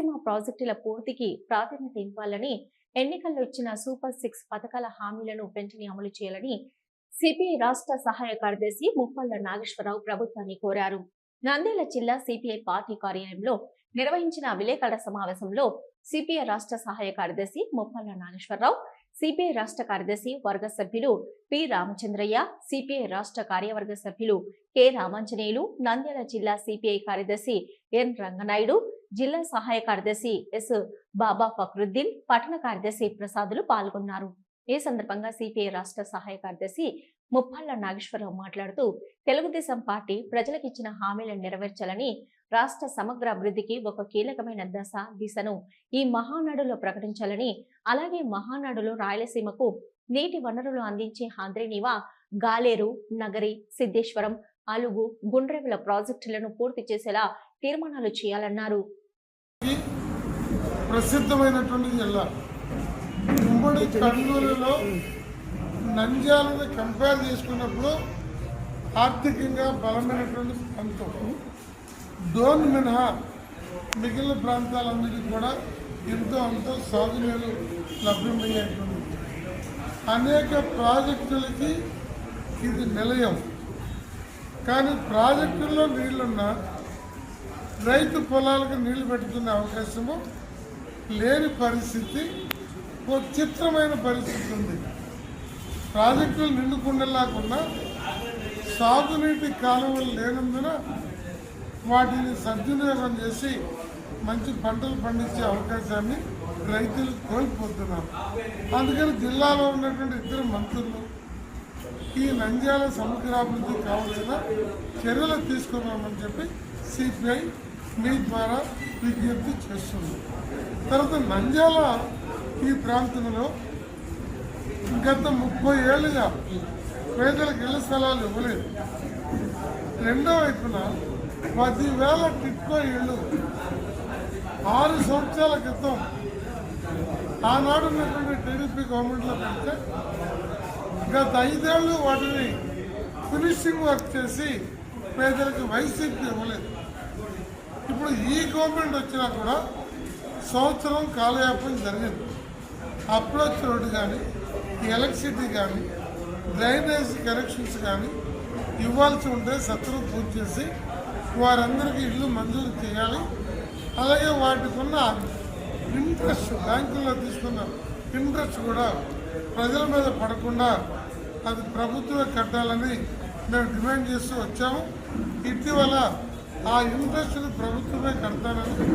రాయలసీమ ప్రాజెక్టుల పూర్తికి ప్రాధాన్యత ఇవ్వాలని ఎన్నికల్లో ఇచ్చిన సూపర్ సిక్స్ పథకాల హామీలను వెంటనే అమలు చేయాలని సిపిఐ రాష్ట్ర సహాయ కార్యదర్శి ముప్పల్ల నాగేశ్వరరావు ప్రభుత్వాన్ని కోరారు. నంద్యాల జిల్లా సిపిఐ పార్టీ కార్యాలయంలో నిర్వహించిన విలేకరుల సమావేశంలో సిపిఐ రాష్ట్ర సహాయ కార్యదర్శి ముప్పల్ల నాగేశ్వరరావు సిపిఐ రాష్ట్ర కార్యదర్శి వర్గ సభ్యులు పి రామచంద్రయ్య సిపిఐ రాష్ట్ర కార్యవర్గ సభ్యులు కె రామాంజనేయులు నంద్యాల జిల్లా సిపిఐ కార్యదర్శి ఎన్ రంగనాయుడు జిల్లా సహాయ కార్యదర్శి ఎస్ బాబా ఫక్రుద్దీన్ పట్టణ కార్యదర్శి ప్రసాదులు పాల్గొన్నారు. ఈ సందర్భంగా సిపిఐ రాష్ట్ర సహాయ కార్యదర్శి ముప్పల్ల నాగేశ్వరరావు మాట్లాడుతూ తెలుగుదేశం పార్టీ ప్రజలకు ఇచ్చిన హామీలను నెరవేర్చాలని రాష్ట్ర సమగ్ర అభివృద్ధికి ఒక కీలకమైన దశ దిశను ఈ మహానాడులో ప్రకటించాలని అలాగే మహానాడులో రాయలసీమకు నీటి వనరులు అందించే హంద్రీనివా గాలేరు నగరి సిద్ధేశ్వరం అలుగు గుండ్రెవుల ప్రాజెక్టులను పూర్తి చేసేలా తీర్మానాలు చేయాలన్నారు. ప్రసిద్ధమైనటువంటి జిల్లా. ఉమ్మడి కర్నూలులో నంద్యాలను కంపేర్ చేసుకున్నప్పుడు ఆర్థికంగా బలమైనటువంటి ప్రాంతం డోన్ మినహా మిగిలిన ప్రాంతాలన్నిటికీ కూడా ఎంతో అంతో సాగునీరు లభ్యమయ్యేటువంటి అనేక ప్రాజెక్టులకి ఇది నిలయం. కానీ ప్రాజెక్టుల్లో నీళ్ళున్నా రైతు పొలాలకు నీళ్ళు పెట్టుకునే అవకాశము లేని పరిస్థితి ఒక చిత్రమైన పరిస్థితి ఉంది. ప్రాజెక్టులు నిండుకుండలాకుండా సాగునీటి కాలువలు లేనందున వాటిని సద్వినియోగం చేసి మంచి పంటలు పండించే అవకాశాన్ని రైతులు కోల్పోతున్నారు. అందుకని జిల్లాలో ఉన్నటువంటి ఇద్దరు మంత్రులు ఈ నంద్యాల సమగ్రాభివృద్ధి కావాల్సిన చర్యలు తీసుకున్నామని చెప్పి సిపిఐ మీ ద్వారా విజ్ఞప్తి చేస్తుంది. తర్వాత నంద్యాల ఈ ప్రాంతంలో గత ముప్పై ఏళ్ళుగా పేదలకు ఇళ్ళ స్థలాలు ఇవ్వలేదు. రెండో వైపున పదివేల టిట్కో ఇళ్ళు ఆరు సంవత్సరాల క్రితం ఆనాడు ఉన్నటువంటి టీడీపీ గవర్నమెంట్లో పెడితే గత ఐదేళ్ళు వాటిని ఫినిషింగ్ వర్క్ చేసి పేదలకు వైసీపీ ఇవ్వలేదు. ఇప్పుడు ఈ గవర్నమెంట్ వచ్చినా కూడా సంవత్సరం కాలయాపన జరిగింది. అప్రోచ్ రోడ్డు కానీ ఎలక్ట్రిసిటీ కానీ డ్రైనేజ్ కనెక్షన్స్ కానీ ఇవ్వాల్సి ఉంటే సత్రం పూర్తి చేసి వారందరికీ ఇల్లు మంజూరు చేయాలి. అలాగే వాటికి ఉన్న ఇంట్రెస్ట్ బ్యాంకుల్లో తీసుకున్న ఇంట్రెస్ట్ కూడా ప్రజల మీద పడకుండా అది ప్రభుత్వమే కట్టాలని మేము డిమాండ్ చేస్తూ వచ్చాము. ఇటీవల ఆ ఇంట్రెస్ట్ని ప్రభుత్వమే కడతానని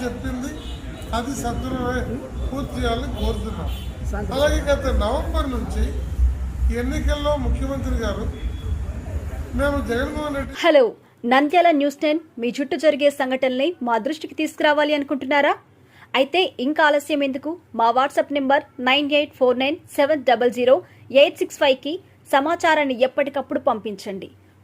చెప్పింది. అది సత్వరమే పూర్తి చేయాలని కోరుతున్నాం. అలాగే గత నవంబర్ నుంచి ఎన్నికల్లో ముఖ్యమంత్రి గారు మేము Jaganmohan Reddy hello Nandyala news ten మీ చుట్టూ జరిగే సంఘటనల్ని మా దృష్టికి తీసుకురావాలి అనుకుంటున్నారా? అయితే ఇంకా ఆలస్యం ఎందుకు? మా WhatsApp number nine eight four nine seven double zero eight six ఫైవ్కి సమాచారాన్ని ఎప్పటికప్పుడు పంపించండి.